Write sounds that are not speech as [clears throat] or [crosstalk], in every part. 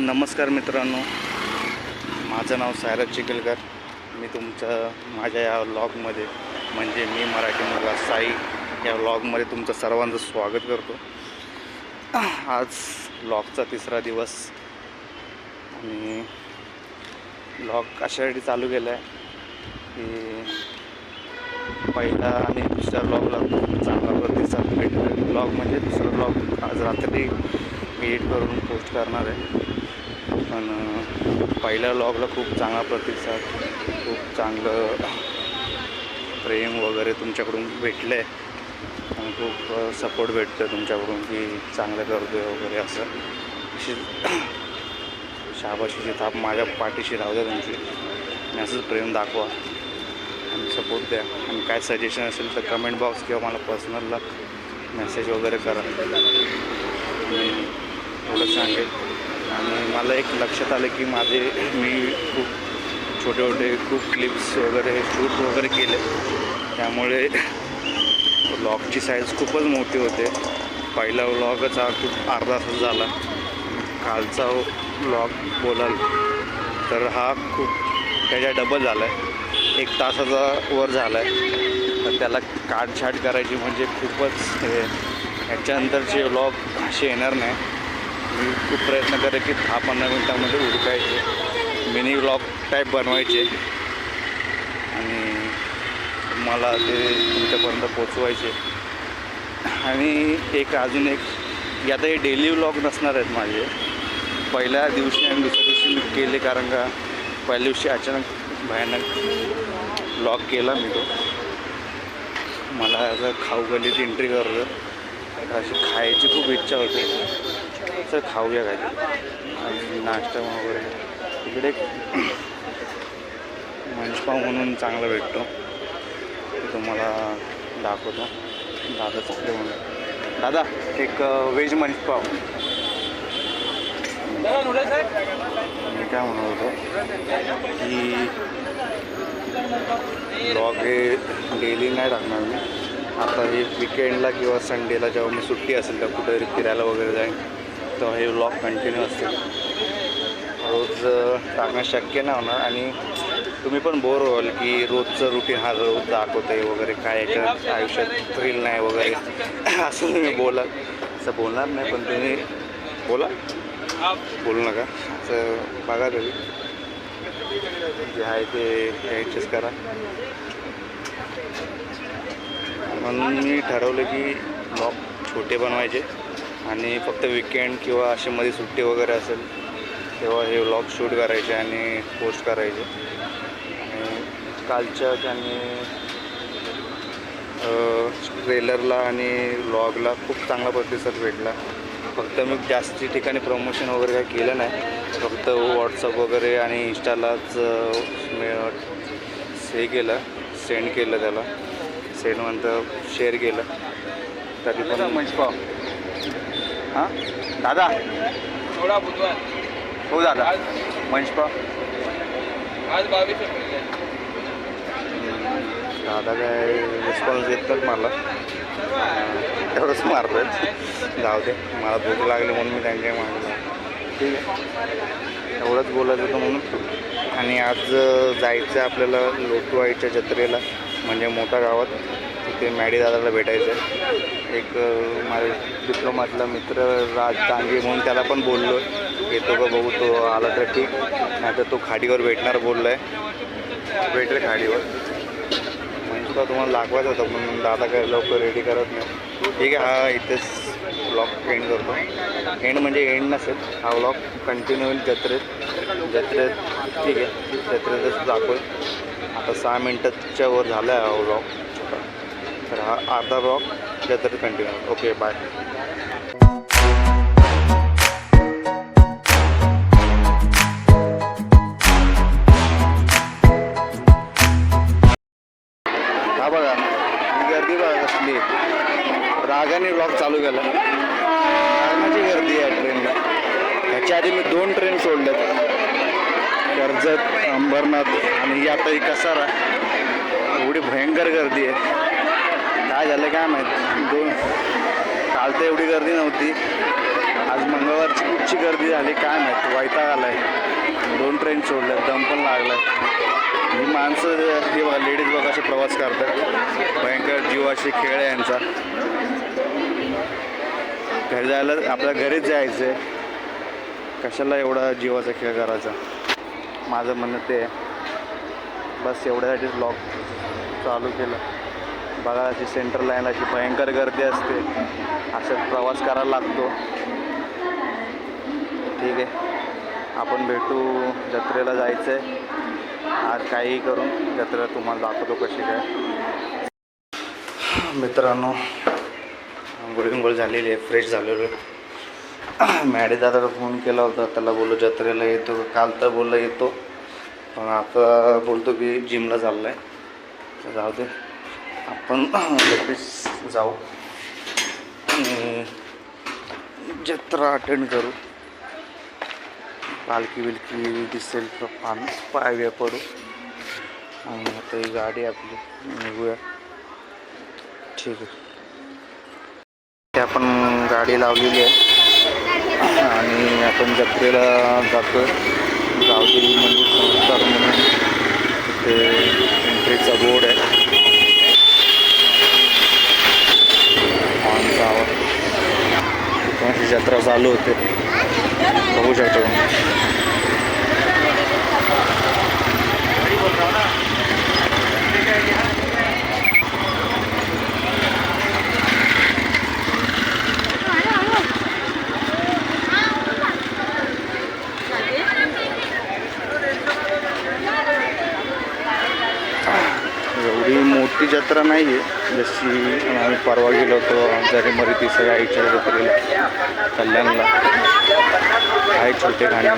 नमस्कार मित्रांनो. माझं नाव सायरज चिखलकर. मी तुमचं माझ्या या व्लॉगमध्ये म्हणजे मी मराठी मुलगा साई या व्लॉगमध्ये तुमचं सर्वांचं स्वागत करतो. आज व्लॉगचा तिसरा दिवस. आणि व्लॉग अशासाठी चालू केला आहे की पहिला आणि दुसऱ्या ब्लॉगला चांगला प्रतिसाद भेटतो ब्लॉग म्हणजे दुसरा ब्लॉग आज रात्री एडिट करून पोस्ट करणार आहे. पण पहिल्या लॉगला खूप चांगला प्रतिसाद खूप चांगलं प्रेम वगैरे तुमच्याकडून भेटलं आहे आणि खूप सपोर्ट भेटतो आहे तुमच्याकडून की चांगलं करतो आहे वगैरे असं. अशी [coughs] शाबाशीची थाप माझ्या पाठीशी राहू द्या तुमची. असंच प्रेम दाखवा आणि सपोर्ट द्या. आणि काय सजेशन असेल तर कमेंट बॉक्स किंवा मला पर्सनलला मेसेज वगैरे करा. मी एवढं सांगेल. आणि मला एक लक्षात आलं की माझे मी खूप छोटे छोटे खूप क्लिप्स वगैरे शूट वगैरे केले. त्यामुळे व्लॉगची साईज खूपच मोठी होते. पहिला व्लॉगच हा खूप अर्धा तास झाला. कालचा व्लॉग बोलाल तर हा खूप त्याच्या डबल झाला आहे एक तासाचा वर झाला आहे तर त्याला काटछाट करायची म्हणजे खूपच हे याच्यानंतरचे व्लॉग असे येणार नाही. मी खूप प्रयत्न करेल की दहा पंधरा मिनटामध्ये उडकायचे. मिनी व्लॉग टाईप बनवायचे. आणि मला ते तुमच्यापर्यंत पोचवायचे. आणि एक अजून एक की आता हे डेली व्लॉग नसणार आहेत माझे. पहिल्या दिवशी आणि दुसऱ्या दिवशी मी केले कारण का पहिल्या दिवशी अचानक भयानक व्लॉग केला मी तो. मला असं खाऊ गलीत एंट्री करतो अशी खायची खूप इच्छा होते. चल खाऊया काही आणि नाश्ता वगैरे. तिकडे मंचपाव म्हणून चांगला भेटतो. तुम्हाला दाखवतो. दादा चांगले म्हणून दादा एक व्हेज मंचपाव. मी काय म्हणत होतो की ब्लॉग हे डेली नाही टाकणार मी. आता हे विकेंडला किंवा संडेला जेव्हा मी सुट्टी असेल तर कुठेतरी फिरायला वगैरे जाईन. तर हे व्लॉग कंटिन्यू असतील रोज टाकणं शक्य नाही होणार आणि तुम्ही पण बोर व्हाल की रोजचं रुटीन हा रोज दाखवतं आहे वगैरे काय याच्या आयुष्यात थ्रिल नाही वगैरे. असं तुम्ही बोला असं बोलणार नाही पण तुम्ही बोला. बोलू नका. असं बघा तरी जे आहे ते ॲडजस्ट करा. म्हणून मी ठरवलं की ब्लॉग छोटे बनवायचे. आणि फक्त विकेंड किंवा असे मध्ये सुट्टी वगैरे असेल तेव्हा हे व्लॉग शूट करायचे आणि पोस्ट करायचे. आणि कालच्या त्यांनी ट्रेलरला आणि व्लॉगला खूप चांगला प्रतिसाद भेटला. फक्त मी जास्ती ठिकाणी प्रमोशन वगैरे काही केलं नाही. फक्त व्हॉट्सअप वगैरे आणि इंस्टालाच मी हे केलं सेंड केलं त्याला. सेंड म्हणतं शेअर केलं. तरी पण मंचपाव हां? दादा? थोडा बुधवार. हो दादा. मंचपाव आज बावीस एप्रिल दादा काय रिस्पॉन्स देतात मला. अं, तेवढंच मारतात जाऊ दे. मला भूक लागली म्हणून मी त्यांच्या मागलं ठीक आहे. एवढंच बोलायचं होतं म्हणून. आणि आज अं, जायचं आहे आपल्याला लोटवाईच्या जत्रेला म्हणजे मोठ्या गावात. तिथे मॅडी दादाला भेटायचं आहे एक अं, माझा डिप्लोमातला मित्र राज तांगे म्हणून त्याला पण बोललो येतो का बघू तो आला तर ठीक. नाही तर तो खाडीवर भेटणार बोलला आहे भेटेल खाडीवर. म्हणजे तो तुम्हाला दाखवायचा होता पण दादा काय लवकर रेडी करत नाही. ठीक आहे हा इथेच ब्लॉग एंड करतो. एंड म्हणजे एंड नसेल. हा ब्लॉग कंटिन्यू होईल जत्रेत. जत्रेत ठीक आहे. जत्रेतच दाखवेल. आता सहा मिनटाच्या वर झाला आहे हा ब्लॉग तर हा अर्धा ब्लॉग जत्रेत कंटिन्यू ओके बाय हा बघा गर्दी बघा कसली. रागाने ब्लॉग चालू केला. रागाची गर्दी आहे ट्रेनला. ह्याच्या आधी मी दोन ट्रेन सोडल्यात. कर्जत अंबरनाथ आणि ही आता ही कसारा. एवढी भयंकर गर्दी आहे. काय झालं काय माहीत? दोन काल तर एवढी गर्दी नव्हती. आज मंगळवारची उच्ची गर्दी झाली काय माहिती? वैताग आलाय. दोन ट्रेन सोडल्या दम पण लागलाय. ही माणसं हे बघा लेडीज बघा असे प्रवास करतात. भयंकर जीवाशी खेळ आहे यांचा. घरी जायला आपल्या घरीच जायचं आहे कशाला एवढा जीवाचा खेळ करायचा? माझं म्हणणं ते आहे. बस एवढ्यासाठीच ब्लॉग चालू केलं. बघा अशी सेंटर लाईन अशी भयंकर गर्दी असते. असं प्रवास करायला लागतो. ठीक आहे. आपण भेटू. जत्रेला जायचं आहे आज काहीही करून जत्रेला तुम्हाला दाखवतो कशी काय. मित्रांनो आंघोळ झालेली आहे. फ्रेश झालेलो आहे. [clears throat] मॅडे दादाला फोन केला होता. त्याला बोललो जत्रेला येतो काल तर बोलला येतो. पण आता बोलतो की जिमला चालला आहे जाऊ दे. आपण [clears throat] लगेच जाऊ. आणि जत्रा अटेंड करू. पालखी बिलकी दिसेल तर पान पाय पडू. आणि आता ही गाडी आपली निघूया. ठीक आहे. आपण गाडी लावलेली आहे. आणि आपण जत्रेला जातो गावदेवी मंदिर संस्कार म्हणून. तिथे एंट्रीचा बोर्ड आहे. तिथून अशी जत्रा चालू होते बघू शकतो तुम्ही. एवढी मोठी जत्रा नाही आहे जशी आम्ही परवा गेलो होतो. जरी मरी सगळ्या आईच्या जत्रेला कल्याणला. आहे छोटे गाणे.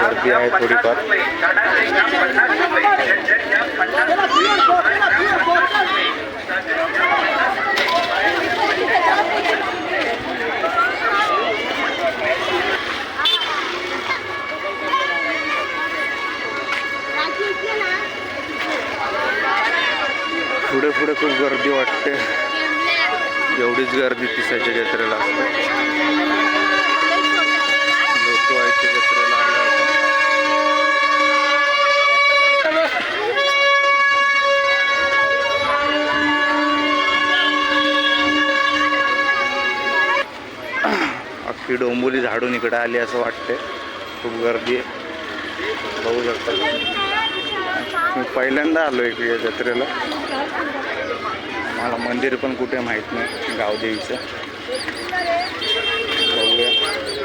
गर्दी आहे थोडीफार. एवढीच तिसाच्या जत्रेला असते जत्रेला आले अख्खी डोंबोली झाडून इकडे आली असं वाटते खूप गर्दी आहे. बघू शकता. मी पहिल्यांदा आलो इकडे जत्रेला. मला मंदिर पण कुठे माहीत नाही गावदेवीचं. बघूया.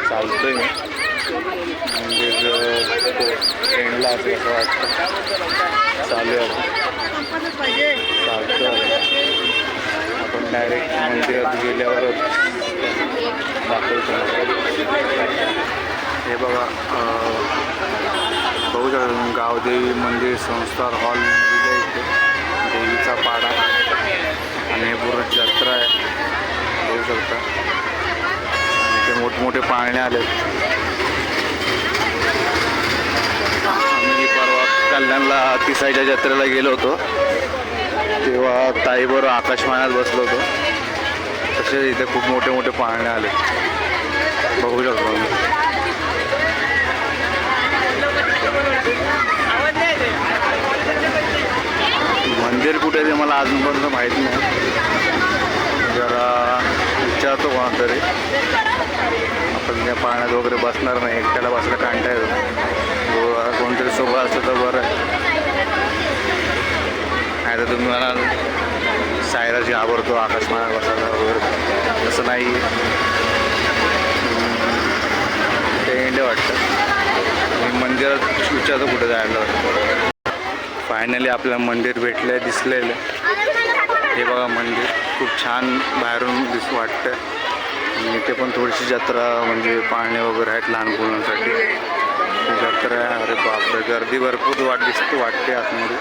चालतोय. मी मंदिर ट्रेनला असेल असं वाटतं. चालू आहे चालतो आपण डायरेक्ट मंदिरात गेल्यावरच दाखवतो. हे बघा बघू शकता गावदेवी मंदिर संस्कार हॉल आणि पूर्ण जत्रा आहे. बघू शकता. इथे मोठमोठे पाळणे आले. आम्ही परवा कल्याणला तिसाईच्या जत्रेला गेलो होतो. तेव्हा ताईबरोबर आकाशवाण्यात बसलो होतो. तसेच इथे खूप मोठे मोठे पाळणे आले. बघू शकतो आम्ही. मंदिर कुठे ते मला अजूनपर्यंत माहीत नाही. जरा विचारतो कोणातरी. आपण त्या पाण्यात वगैरे बसणार नाही एकट्याला बसला कांटा येतो कोणतरी सोबत असलं तर बरं. नाही तर तुम्ही म्हणाल सायराची घाबरतो आकाशमाळा बसायला वगैरे. तसं नाही. ते इंडिया वाटतं. मंदिरात विचारतो कुठे जायला. वाटतं फायनली आपल्याला मंदिर भेटलं दिसलेलं हे बघा मंदिर. खूप छान बाहेरून दिस वाटतं आणि इथे पण थोडीशी जत्रा म्हणजे पाळणे वगैरे आहेत लहान मुलांसाठी. जत्रा आहे. अरे बापरे! गर्दी भरपूर वाट दिसते वाटते आतमध्ये.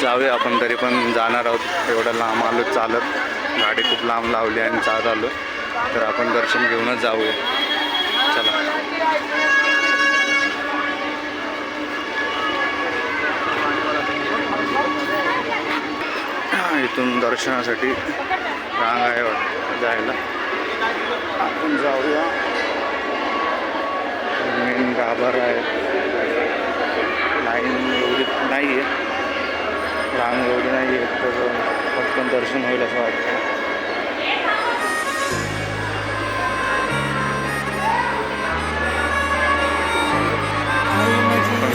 जाऊया आपण तरी पण जाणार आहोत. एवढं लांब आलो चालत. गाडी खूप लांब लावली आणि चालत आलो तर आपण दर्शन घेऊनच जाऊया चला इथून दर्शनासाठी रांग आहे वाटतं जायला. आपण जाऊया. मेन गाभार आहे. लाईन एवढी नाही आहे रांग एवढी नाही आहे तर पटकन दर्शन होईल असं वाटतं.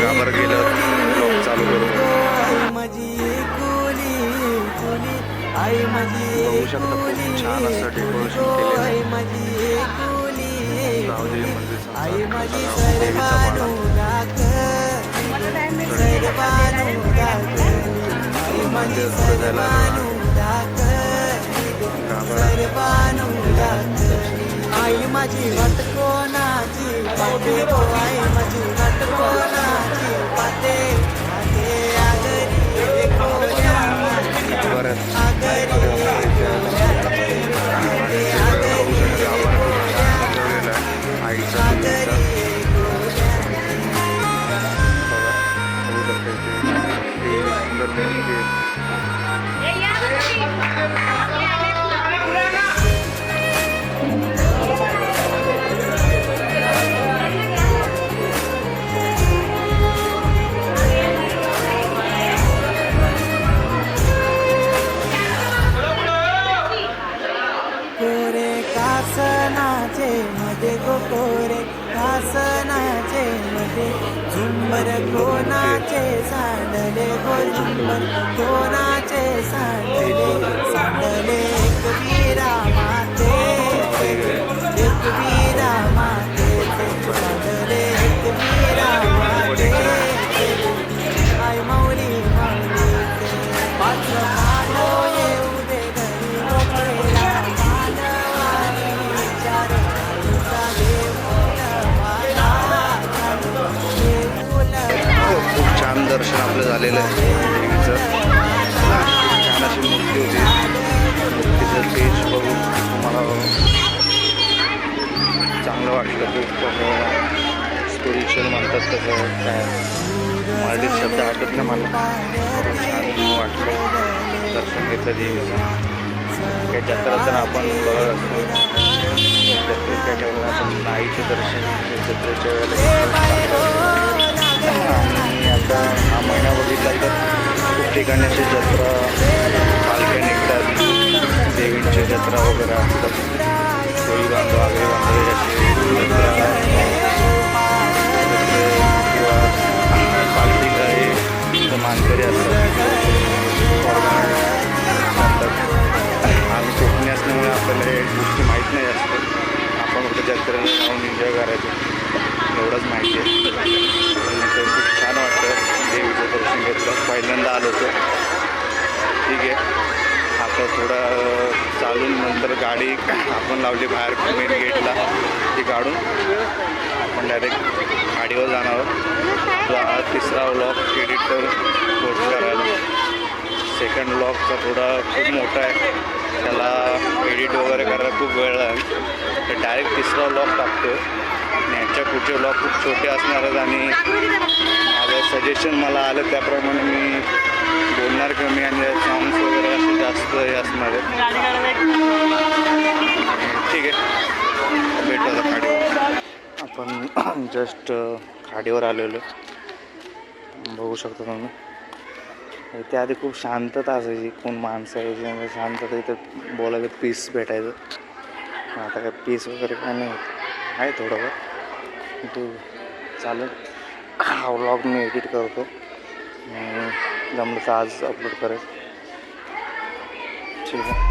गाभार गेलं शकता. खूप छान असं डेकोरेशन केलेलं आहे. गावदेवी मंदिर देवीचा मंदिर आई माझी वाट कोणाची पाटे आई माझी वाट कोणाची पाते పోనా చేశాడు. दर्शन आपलं झालेलं आहे. देवीचं छान अशी मूर्ती होती. मूर्तीचं तेज बघून तुम्हाला चांगलं वाटलं खूप स्पिरिच्युअल म्हणतात तसं. काय? मराठीत शब्द आठवत नाही मला छान वाटलं. दर्शन घेतलं देवीचं. काही जत्रा तर आपण बघत असतो. जत्रेच्या वेळेला आपण आईचे दर्शन जत्रेच्या वेळेला आता हा महिना बघितला तर खूप ठिकाणी अशी जत्रा पालख्या निघतात देवींची जत्रा वगैरे असतात कोळी बांधव आगरी बांधव अशी किंवा पालखी काय मानकरी असतात आम्ही कोकणी असल्यामुळे आपल्याला एक गोष्टी माहीत नाही असतात आपण फक्त जत्रेला जाऊन एन्जॉय करायचं एवढंच माहिती आहे. पहिल्यांदा आलो होतो. ठीक आहे. आता थोडं चालून नंतर गाडी आपण लावली बाहेर मेन गेटला ती काढून आपण डायरेक्ट गाडीवर जाणार आहोत. हा तिसरा व्लॉग एडिट करून पोस्ट करायला. सेकंड ब्लॉगचा थोडा खूप मोठा आहे. त्याला एडिट वगैरे करायला खूप वेळ लागेल. तर डायरेक्ट तिसरा ब्लॉग टाकतो आणि ह्याच्या पुढचे ब्लॉग खूप छोटे असणार आहेत आणि सजेशन मला आलं त्याप्रमाणे मी बोलणार कमी आणि सॉंग्स वगैरे असे जास्त हे असणार आहेत. ठीक आहे. भेटू खाडीवर. आपण [clears throat] जस्ट खाडीवर आलेलो. आहे. बघू शकता तुम्ही. इथे आधी खूप शांतता असायची. कोण माणसं यायची आणि शांतता इथं बोलायचं पीस भेटायचं. आता काय पीस वगैरे काय नाही. आहे थोडंफार. तू चालेल हा व्लॉग मी एडिट करतो. जमलं तर आज अपलोड करेल. ठीक आहे.